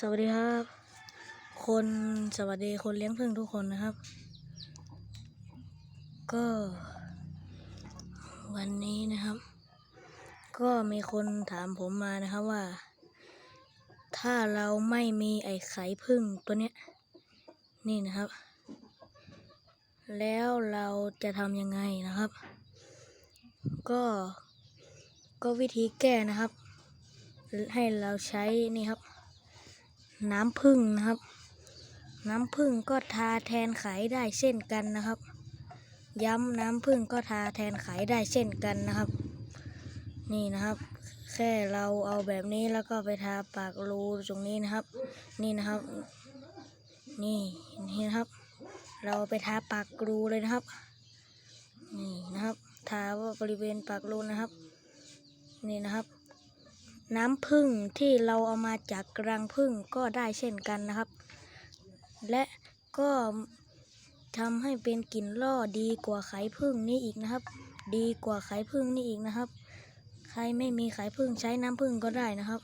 สวัสดีครับ คนสวัสดีคนเลี้ยงผึ้งทุกคนนะครับ ก็ วันนี้นะครับ ก็มีคนถามผมมานะครับว่า ถ้าเราไม่มีไอ้ไข่ผึ้งตัวเนี้ยนี่นะครับ แล้วเราจะทำยังไงนะครับ ก็ก็วิธีแก้นะครับ ให้เราใช้นี่ครับ น้ำผึ้งนะครับ น้ำผึ้งก็ทาแทนไขได้เช่นกันนะครับ ย้ำน้ำผึ้งก็ทาแทนไขได้เช่นกันนะครับ นี่นะครับ แค่เราเอาแบบนี้แล้วก็ไปทาปากรูตรงนี้นะครับ นี่นะครับ นี่นี่นะครับ เราไปทาปากรูเลยนะครับ นี่นะครับ ทาว่าบริเวณปากรูนะครับ นี่นะครับ น้ำผึ้งที่เราเอามาจากรังผึ้งก็ได้เช่นกันนะครับ และก็ทำให้เป็นกลิ่นล่อดีกว่าไข่ผึ้งนี่อีกนะครับ ดีกว่าไข่ผึ้งนี่อีกนะครับ ใครไม่มีไข่ผึ้งใช้น้ำผึ้งก็ได้นะครับ